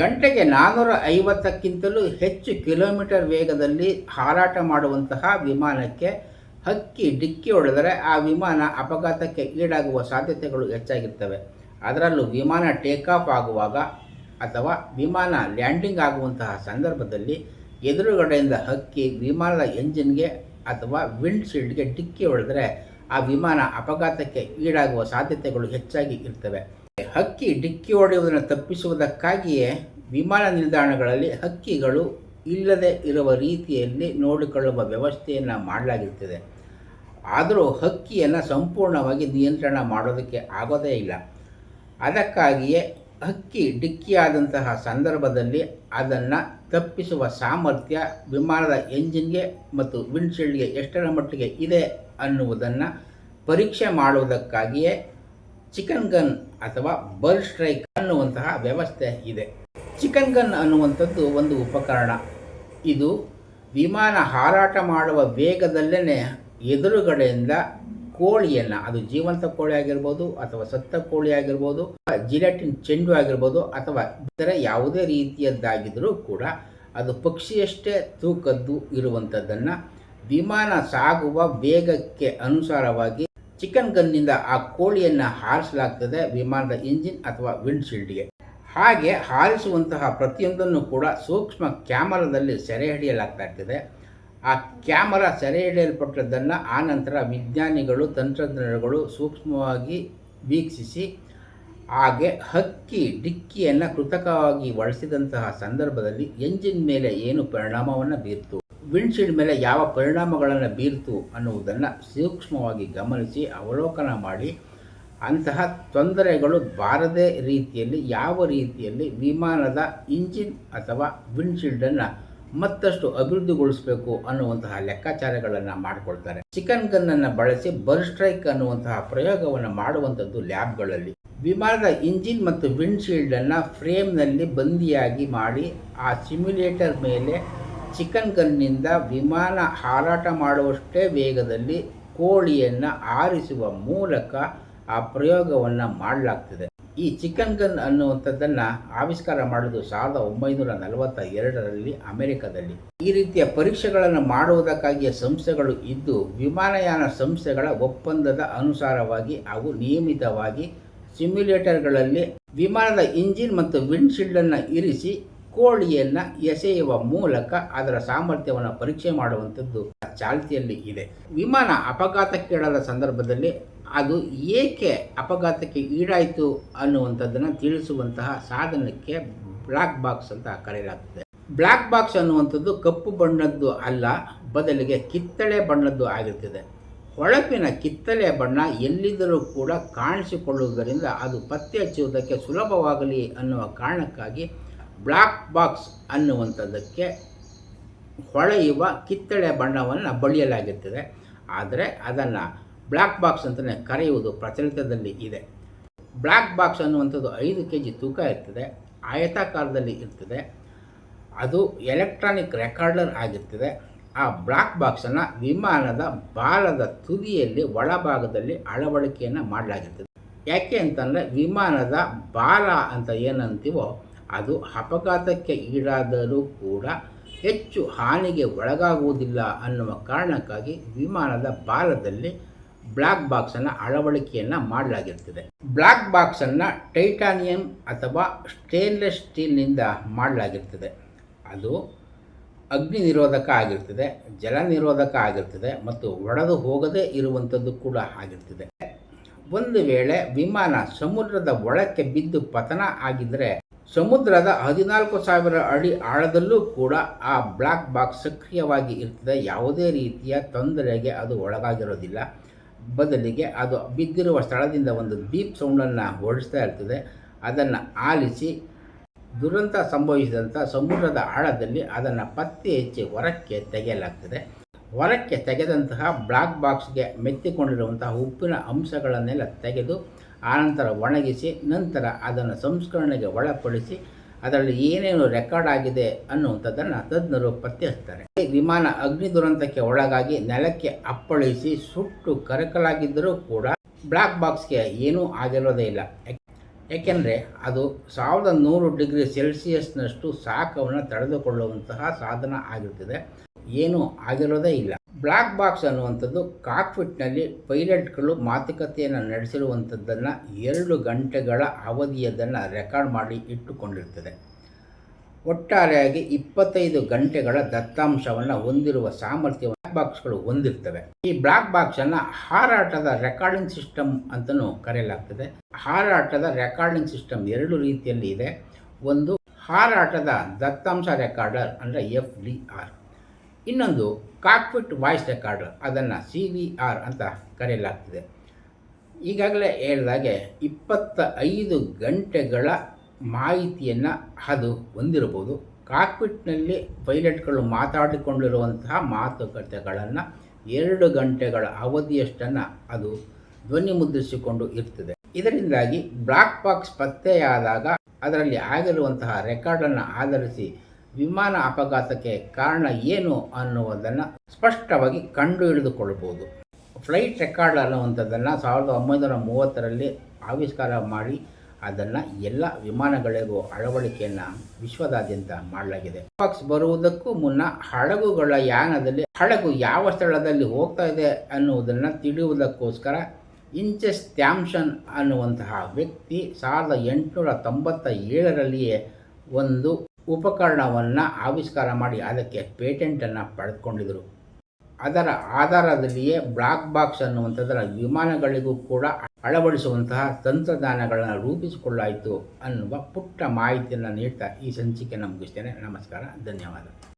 ಗಂಟೆಗೆ ನಾನ್ನೂರ ಐವತ್ತಕ್ಕಿಂತಲೂ ಹೆಚ್ಚು ಕಿಲೋಮೀಟರ್ ವೇಗದಲ್ಲಿ ಹಾರಾಟ ಮಾಡುವಂತಹ ವಿಮಾನಕ್ಕೆ ಹಕ್ಕಿ ಡಿಕ್ಕಿ ಹೊಡೆದರೆ ಆ ವಿಮಾನ ಅಪಘಾತಕ್ಕೆ ಈಡಾಗುವ ಸಾಧ್ಯತೆಗಳು ಹೆಚ್ಚಾಗಿರ್ತವೆ. ಅದರಲ್ಲೂ ವಿಮಾನ ಟೇಕ್ ಆಫ್ ಆಗುವಾಗ ಅಥವಾ ವಿಮಾನ ಲ್ಯಾಂಡಿಂಗ್ ಆಗುವಂತಹ ಸಂದರ್ಭದಲ್ಲಿ ಎದುರುಗಡೆಯಿಂದ ಹಕ್ಕಿ ವಿಮಾನದ ಎಂಜಿನ್ಗೆ ಅಥವಾ ವಿಂಡ್ಶೀಲ್ಡ್ಗೆ ಡಿಕ್ಕಿ ಹೊಡೆದರೆ ಆ ವಿಮಾನ ಅಪಘಾತಕ್ಕೆ ಈಡಾಗುವ ಸಾಧ್ಯತೆಗಳು ಹೆಚ್ಚಾಗಿ ಇರ್ತವೆ. ಹಕ್ಕಿ ಡಿಕ್ಕಿ ಹೊಡೆಯುವುದನ್ನು ತಪ್ಪಿಸುವುದಕ್ಕಾಗಿಯೇ ವಿಮಾನ ನಿಲ್ದಾಣಗಳಲ್ಲಿ ಹಕ್ಕಿಗಳು ಇಲ್ಲದೆ ಇರುವ ರೀತಿಯಲ್ಲಿ ನೋಡಿಕೊಳ್ಳುವ ವ್ಯವಸ್ಥೆಯನ್ನು ಮಾಡಲಾಗಿರ್ತದೆ. ಆದರೂ ಹಕ್ಕಿಯನ್ನು ಸಂಪೂರ್ಣವಾಗಿ ನಿಯಂತ್ರಣ ಮಾಡೋದಕ್ಕೆ ಆಗೋದೇ ಇಲ್ಲ. ಅದಕ್ಕಾಗಿಯೇ ಹಕ್ಕಿ ಡಿಕ್ಕಿಯಾದಂತಹ ಸಂದರ್ಭದಲ್ಲಿ ಅದನ್ನು ತಪ್ಪಿಸುವ ಸಾಮರ್ಥ್ಯ ವಿಮಾನದ ಎಂಜಿನ್ಗೆ ಮತ್ತು ವಿಂಡ್ಶೀಲ್ಡ್ಗೆ ಎಷ್ಟರ ಮಟ್ಟಿಗೆ ಇದೆ ಅನ್ನುವುದನ್ನು ಪರೀಕ್ಷೆ ಮಾಡುವುದಕ್ಕಾಗಿಯೇ ಚಿಕನ್ ಗನ್ ಅಥವಾ ಬರ್ಡ್ ಸ್ಟ್ರೈಕ್ ಅನ್ನುವಂತಹ ವ್ಯವಸ್ಥೆ ಇದೆ. ಚಿಕನ್ ಗನ್ ಅನ್ನುವಂಥದ್ದು ಒಂದು ಉಪಕರಣ. ಇದು ವಿಮಾನ ಹಾರಾಟ ಮಾಡುವ ವೇಗದಲ್ಲೇ ಎದುರುಗಡೆಯಿಂದ ಕೋಳಿಯನ್ನು, ಅದು ಜೀವಂತ ಕೋಳಿ ಆಗಿರ್ಬೋದು ಅಥವಾ ಸತ್ತ ಕೋಳಿ ಆಗಿರ್ಬೋದು ಜಿಲೆಟಿನ್ ಚೆಂಡು ಆಗಿರ್ಬೋದು ಅಥವಾ ಇತರ ಯಾವುದೇ ರೀತಿಯದ್ದಾಗಿದ್ದರೂ ಕೂಡ ಅದು ಪಕ್ಷಿಯಷ್ಟೇ ತೂಕದ್ದು ಇರುವಂಥದ್ದನ್ನು ವಿಮಾನ ಸಾಗುವ ವೇಗಕ್ಕೆ ಅನುಸಾರವಾಗಿ ಚಿಕನ್ ಗನ್ನಿಂದ ಆ ಕೋಳಿಯನ್ನು ಹಾರಿಸಲಾಗ್ತದೆ, ವಿಮಾನದ ಇಂಜಿನ್ ಅಥವಾ ವಿಂಡ್ಶೀಲ್ಡ್ಗೆ. ಹಾಗೆ ಹಾರಿಸುವಂತಹ ಪ್ರತಿಯೊಂದನ್ನು ಕೂಡ ಸೂಕ್ಷ್ಮ ಕ್ಯಾಮರಾದಲ್ಲಿ ಸೆರೆ ಹಿಡಿಯಲಾಗ್ತಾ ಇರ್ತದೆ. ಆ ಕ್ಯಾಮರಾ ಸೆರೆ ಹಿಡಿಯಲ್ಪಟ್ಟದ್ದನ್ನು ಆ ನಂತರ ವಿಜ್ಞಾನಿಗಳು, ತಂತ್ರಜ್ಞರುಗಳು ಸೂಕ್ಷ್ಮವಾಗಿ ವೀಕ್ಷಿಸಿ, ಹಾಗೆ ಹಕ್ಕಿ, ಡಿಕ್ಕಿಯನ್ನು ಕೃತಕವಾಗಿ ಬಳಸಿದಂತಹ ಸಂದರ್ಭದಲ್ಲಿ ಎಂಜಿನ್ ಮೇಲೆ ಏನು ಪರಿಣಾಮವನ್ನು ಬೀರ್ತು. ವಿಂಡ್ಶೀಲ್ಡ್ ಮೇಲೆ ಯಾವ ಪರಿಣಾಮಗಳನ್ನು ಬೀರ್ತು ಅನ್ನುವುದನ್ನು ಸೂಕ್ಷ್ಮವಾಗಿ ಗಮನಿಸಿ ಅವಲೋಕನ ಮಾಡಿ ಅಂತಹ ತೊಂದರೆಗಳು ಬಾರದೇ ರೀತಿಯಲ್ಲಿ ಯಾವ ರೀತಿಯಲ್ಲಿ ವಿಮಾನದ ಇಂಜಿನ್ ಅಥವಾ ವಿಂಡ್ಶೀಲ್ಡನ್ನು ಮತ್ತಷ್ಟು ಅಭಿವೃದ್ಧಿಗೊಳಿಸಬೇಕು ಅನ್ನುವಂತಹ ಲೆಕ್ಕಾಚಾರಗಳನ್ನು ಮಾಡಿಕೊಳ್ತಾರೆ. ಚಿಕನ್ ಗನ್ನನ್ನು ಬಳಸಿ ಬರ್ ಸ್ಟ್ರೈಕ್ ಅನ್ನುವಂತಹ ಪ್ರಯೋಗವನ್ನು ಮಾಡುವಂಥದ್ದು ಲ್ಯಾಬ್ಗಳಲ್ಲಿ. ವಿಮಾನದ ಇಂಜಿನ್ ಮತ್ತು ವಿಂಡ್ಶೀಲ್ಡನ್ನು ಫ್ರೇಮ್ನಲ್ಲಿ ಬಂದಿಯಾಗಿ ಮಾಡಿ ಆ ಸಿಮ್ಯುಲೇಟರ್ ಮೇಲೆ ಚಿಕನ್ ಗನ್ನಿಂದ ವಿಮಾನ ಹಾರಾಟ ಮಾಡುವಷ್ಟೇ ವೇಗದಲ್ಲಿ ಕೋಳಿಯನ್ನು ಆರಿಸುವ ಮೂಲಕ ಆ ಪ್ರಯೋಗವನ್ನು ಮಾಡಲಾಗ್ತದೆ. ಈ ಚಿಕನ್ ಗನ್ ಅನ್ನುವಂಥದ್ದನ್ನು ಆವಿಷ್ಕಾರ ಮಾಡೋದು ಸಾವಿರದ ಒಂಬೈನೂರ ನಲವತ್ತ ಎರಡರಲ್ಲಿ ಅಮೆರಿಕದಲ್ಲಿ. ಈ ರೀತಿಯ ಪರೀಕ್ಷೆಗಳನ್ನು ಮಾಡುವುದಕ್ಕಾಗಿಯೇ ಸಂಸ್ಥೆಗಳು ಇದ್ದು, ವಿಮಾನಯಾನ ಸಂಸ್ಥೆಗಳ ಒಪ್ಪಂದದ ಅನುಸಾರವಾಗಿ ಹಾಗೂ ನಿಯಮಿತವಾಗಿ ಸಿಮ್ಯುಲೇಟರ್ಗಳಲ್ಲಿ ವಿಮಾನದ ಇಂಜಿನ್ ಮತ್ತು ವಿಂಡ್ಶೀಲ್ಡನ್ನು ಇರಿಸಿ ಕೋಳಿಯನ್ನು ಎಸೆಯುವ ಮೂಲಕ ಅದರ ಸಾಮರ್ಥ್ಯವನ್ನು ಪರೀಕ್ಷೆ ಮಾಡುವಂಥದ್ದು ಚಾಲ್ತಿಯಲ್ಲಿ ಇದೆ. ವಿಮಾನ ಅಪಘಾತಕ್ಕೀಡಾದ ಸಂದರ್ಭದಲ್ಲಿ ಅದು ಏಕೆ ಅಪಘಾತಕ್ಕೆ ಈಡಾಯಿತು ಅನ್ನುವಂಥದ್ದನ್ನು ತಿಳಿಸುವಂತಹ ಸಾಧನಕ್ಕೆ ಬ್ಲ್ಯಾಕ್ ಬಾಕ್ಸ್ ಅಂತ ಕರೆಯಲಾಗ್ತದೆ. ಬ್ಲ್ಯಾಕ್ ಬಾಕ್ಸ್ ಅನ್ನುವಂಥದ್ದು ಕಪ್ಪು ಬಣ್ಣದ್ದು ಅಲ್ಲ, ಬದಲಿಗೆ ಕಿತ್ತಳೆ ಬಣ್ಣದ್ದು ಆಗಿರ್ತದೆ. ಹೊಳಪಿನ ಕಿತ್ತಳೆ ಬಣ್ಣ ಎಲ್ಲಿದ್ದರೂ ಕೂಡ ಕಾಣಿಸಿಕೊಳ್ಳುವುದರಿಂದ ಅದು ಪತ್ತೆ ಹಚ್ಚುವುದಕ್ಕೆ ಸುಲಭವಾಗಲಿ ಅನ್ನುವ ಕಾರಣಕ್ಕಾಗಿ ಬ್ಲ್ಯಾಕ್ ಬಾಕ್ಸ್ ಅನ್ನುವಂಥದ್ದಕ್ಕೆ ಹೊಳೆಯುವ ಕಿತ್ತಳೆ ಬಣ್ಣವನ್ನು ಬಳಿಯಲಾಗಿರ್ತದೆ ಆದರೆ ಅದನ್ನು ಬ್ಲ್ಯಾಕ್ ಬಾಕ್ಸ್ ಅಂತಲೇ ಕರೆಯುವುದು ಪ್ರಚಲಿತದಲ್ಲಿ ಇದೆ. ಬ್ಲ್ಯಾಕ್ ಬಾಕ್ಸ್ ಅನ್ನುವಂಥದ್ದು ಐದು ಕೆ ಜಿ ತೂಕ ಇರ್ತದೆ, ಆಯತಾಕಾರದಲ್ಲಿ ಇರ್ತದೆ, ಅದು ಎಲೆಕ್ಟ್ರಾನಿಕ್ ರೆಕಾರ್ಡರ್ ಆಗಿರ್ತದೆ. ಆ ಬ್ಲ್ಯಾಕ್ ಬಾಕ್ಸನ್ನು ವಿಮಾನದ ಬಾಲದ ತುದಿಯಲ್ಲಿ ಒಳಭಾಗದಲ್ಲಿ ಅಳವಡಿಕೆಯನ್ನು ಮಾಡಲಾಗಿರ್ತದೆ ಯಾಕೆ ಅಂತಂದರೆ ವಿಮಾನದ ಬಾಲ ಅಂತ ಏನಂತೀವೋ ಅದು ಅಪಘಾತಕ್ಕೆ ಈಡಾದರೂ ಕೂಡ ಹೆಚ್ಚು ಹಾನಿಗೆ ಒಳಗಾಗುವುದಿಲ್ಲ ಅನ್ನುವ ಕಾರಣಕ್ಕಾಗಿ ವಿಮಾನದ ಬಾಲದಲ್ಲಿ ಬ್ಲ್ಯಾಕ್ ಬಾಕ್ಸನ್ನು ಅಳವಡಿಕೆಯನ್ನು ಮಾಡಲಾಗಿರ್ತದೆ. ಬ್ಲ್ಯಾಕ್ ಬಾಕ್ಸನ್ನು ಟೈಟಾನಿಯಂ ಅಥವಾ ಸ್ಟೇನ್ಲೆಸ್ ಸ್ಟೀಲ್ನಿಂದ ಮಾಡಲಾಗಿರ್ತದೆ. ಅದು ಅಗ್ನಿ ನಿರೋಧಕ ಆಗಿರ್ತದೆ ಜಲ ನಿರೋಧಕ ಆಗಿರ್ತದೆ ಮತ್ತು ಒಡೆದು ಹೋಗದೇ ಇರುವಂಥದ್ದು ಕೂಡ ಆಗಿರ್ತದೆ. ಒಂದು ವೇಳೆ ವಿಮಾನ ಸಮುದ್ರದ ಒಳಕ್ಕೆ ಬಿದ್ದು ಪತನ ಆಗಿದ್ದರೆ ಸಮುದ್ರದ ಹದಿನಾಲ್ಕು ಸಾವಿರ ಅಡಿ ಆಳದಲ್ಲೂ ಕೂಡ ಆ ಬ್ಲ್ಯಾಕ್ ಬಾಕ್ಸ್ ಸಕ್ರಿಯವಾಗಿ ಇರ್ತದೆ ಯಾವುದೇ ರೀತಿಯ ತೊಂದರೆಗೆ ಅದು ಒಳಗಾಗಿರೋದಿಲ್ಲ. ಬದಲಿಗೆ ಅದು ಬಿದ್ದಿರುವ ಸ್ಥಳದಿಂದ ಒಂದು ಬೀಪ್ ಸೌಂಡನ್ನು ಹೊರಡಿಸ್ತಾ ಇರ್ತದೆ. ಅದನ್ನು ಆಲಿಸಿ ದುರಂತ ಸಂಭವಿಸಿದಂಥ ಸಮುದ್ರದ ಆಳದಲ್ಲಿ ಅದನ್ನು ಪತ್ತೆ ಹೆಚ್ಚಿ ಹೊರಕ್ಕೆ ತೆಗೆಯಲಾಗ್ತದೆ. ಹೊರಕ್ಕೆ ತೆಗೆದಂತಹ ಬ್ಲ್ಯಾಕ್ ಬಾಕ್ಸ್ಗೆ ಮೆತ್ತಿಕೊಂಡಿರುವಂತಹ ಉಪ್ಪಿನ ಅಂಶಗಳನ್ನೆಲ್ಲ ತೆಗೆದು ಆನಂತರ ಒಣಗಿಸಿ ನಂತರ ಅದನ್ನು ಸಂಸ್ಕರಣೆಗೆ ಒಳಪಡಿಸಿ ಅದರಲ್ಲಿ ಏನೇನು ರೆಕಾರ್ಡ್ ಆಗಿದೆ ಅನ್ನುವಂಥದ್ದನ್ನು ತಜ್ಞರು ಪತ್ತೆ ಹಚ್ತಾರೆ ವಿಮಾನ ಅಗ್ನಿ ದುರಂತಕ್ಕೆ ಒಳಗಾಗಿ ನೆಲಕ್ಕೆ ಅಪ್ಪಳಿಸಿ ಸುಟ್ಟು ಕರಕಲಾಗಿದ್ದರೂ ಕೂಡ ಬ್ಲ್ಯಾಕ್ ಬಾಕ್ಸ್ಗೆ ಏನೂ ಆಗಿರೋದೇ ಇಲ್ಲ. ಏಕೆಂದರೆ ಅದು ಸಾವಿರದ ನೂರು ಡಿಗ್ರಿ ಸೆಲ್ಸಿಯಸ್ನಷ್ಟು ಶಾಖವನ್ನು ತಡೆದುಕೊಳ್ಳುವಂತಹ ಸಾಧನ ಆಗಿರ್ತದೆ ಏನೂ ಆಗಿರೋದೇ ಇಲ್ಲ. ಬ್ಲ್ಯಾಕ್ ಬಾಕ್ಸ್ ಅನ್ನುವಂಥದ್ದು ಕಾಕ್ಫಿಟ್ನಲ್ಲಿ ಪೈಲಟ್ಗಳು ಮಾತುಕತೆಯನ್ನು ನಡೆಸಿರುವಂಥದ್ದನ್ನು ಎರಡು ಗಂಟೆಗಳ ಅವಧಿಯದನ್ನು ರೆಕಾರ್ಡ್ ಮಾಡಿ ಇಟ್ಟುಕೊಂಡಿರ್ತದೆ. ಒಟ್ಟಾರೆಯಾಗಿ ಇಪ್ಪತ್ತೈದು ಗಂಟೆಗಳ ದತ್ತಾಂಶವನ್ನು ಹೊಂದಿರುವ ಸಾಮರ್ಥ್ಯ ಬ್ಲಾಕ್ ಬಾಕ್ಸ್ಗಳು ಹೊಂದಿರ್ತವೆ. ಈ ಬ್ಲಾಕ್ ಬಾಕ್ಸ್ ಅನ್ನ ಹಾರಾಟದ ರೆಕಾರ್ಡಿಂಗ್ ಸಿಸ್ಟಮ್ ಅಂತಲೂ ಕರೆಯಲಾಗ್ತದೆ. ಹಾರಾಟದ ರೆಕಾರ್ಡಿಂಗ್ ಸಿಸ್ಟಮ್ ಎರಡು ರೀತಿಯಲ್ಲಿ ಇದೆ. ಒಂದು ಹಾರಾಟದ ದತ್ತಾಂಶ ರೆಕಾರ್ಡರ್ ಅಂದರೆ ಎಫ್ ಡಿ ಆರ್. ಇನ್ನೊಂದು ಕಾಕ್ಪಿಟ್ ವಾಯ್ಸ್ ರೆಕಾರ್ಡರ್ ಅದನ್ನು ಸಿ ವಿ ಆರ್ ಅಂತ ಕರೆಯಲಾಗ್ತದೆ. ಈಗಾಗಲೇ ಹೇಳಿದಾಗೆ ಇಪ್ಪತ್ತ ಐದು ಗಂಟೆಗಳ ಮಾಹಿತಿಯನ್ನು ಅದು ಹೊಂದಿರಬಹುದು. ಕಾಕ್ಪಿಟ್ನಲ್ಲಿ ಪೈಲಟ್ಗಳು ಮಾತಾಡಿಕೊಂಡಿರುವಂತಹ ಮಾತುಕತೆಗಳನ್ನು ಎರಡು ಗಂಟೆಗಳ ಅವಧಿಯಷ್ಟನ್ನು ಅದು ಧ್ವನಿ ಮುದ್ರಿಸಿಕೊಂಡು ಇರ್ತದೆ. ಇದರಿಂದಾಗಿ ಬ್ಲಾಕ್ ಬಾಕ್ಸ್ ಪತ್ತೆಯಾದಾಗ ಅದರಲ್ಲಿ ಆಗಿರುವಂತಹ ರೆಕಾರ್ಡನ್ನು ಆಧರಿಸಿ ವಿಮಾನ ಅಪಘಾತಕ್ಕೆ ಕಾರಣ ಏನು ಅನ್ನುವುದನ್ನು ಸ್ಪಷ್ಟವಾಗಿ ಕಂಡು ಹಿಡಿದುಕೊಳ್ಳಬಹುದು ಫ್ಲೈಟ್ ರೆಕಾರ್ಡ್ ಅನ್ನುವಂಥದ್ದನ್ನು ಸಾವಿರದ ಒಂಬೈನೂರ ಮೂವತ್ತರಲ್ಲಿ ಆವಿಷ್ಕಾರ ಮಾಡಿ ಅದನ್ನು ಎಲ್ಲ ವಿಮಾನಗಳಿಗೂ ಅಳವಡಿಕೆಯನ್ನು ವಿಶ್ವದಾದ್ಯಂತ ಮಾಡಲಾಗಿದೆ. ಬಾಕ್ಸ್ ಬರುವುದಕ್ಕೂ ಮುನ್ನ ಹಡಗುಗಳ ಯಾನದಲ್ಲಿ ಹಡಗು ಯಾವ ಸ್ಥಳದಲ್ಲಿ ಹೋಗ್ತಾ ಇದೆ ಅನ್ನುವುದನ್ನು ತಿಳಿಯುವುದಕ್ಕೋಸ್ಕರ ಇಂಚೆಸ್ ಥ್ಯಾಮ್ಸನ್ ಅನ್ನುವಂತಹ ವ್ಯಕ್ತಿ ಸಾವಿರದ ಎಂಟುನೂರ ತೊಂಬತ್ತ ಏಳರಲ್ಲಿಯೇ ಒಂದು ಉಪಕರಣವನ್ನು ಆವಿಷ್ಕಾರ ಮಾಡಿ ಅದಕ್ಕೆ ಪೇಟೆಂಟನ್ನು ಪಡೆದುಕೊಂಡಿದ್ದರು ಅದರ ಆಧಾರದಲ್ಲಿಯೇ ಬ್ಲಾಕ್ ಬಾಕ್ಸ್ ಅನ್ನುವಂಥದ್ದರ ವಿಮಾನಗಳಿಗೂ ಕೂಡ ಅಳವಡಿಸುವಂತಹ ತಂತ್ರಜ್ಞಾನಗಳನ್ನು ರೂಪಿಸಿಕೊಳ್ಳಾಯಿತು ಅನ್ನುವ ಪುಟ್ಟ ಮಾಹಿತಿಯನ್ನು ನೀಡ್ತಾ ಈ ಸಂಚಿಕೆಯನ್ನು ಮುಗಿಸ್ತೇನೆ ನಮಸ್ಕಾರ, ಧನ್ಯವಾದ.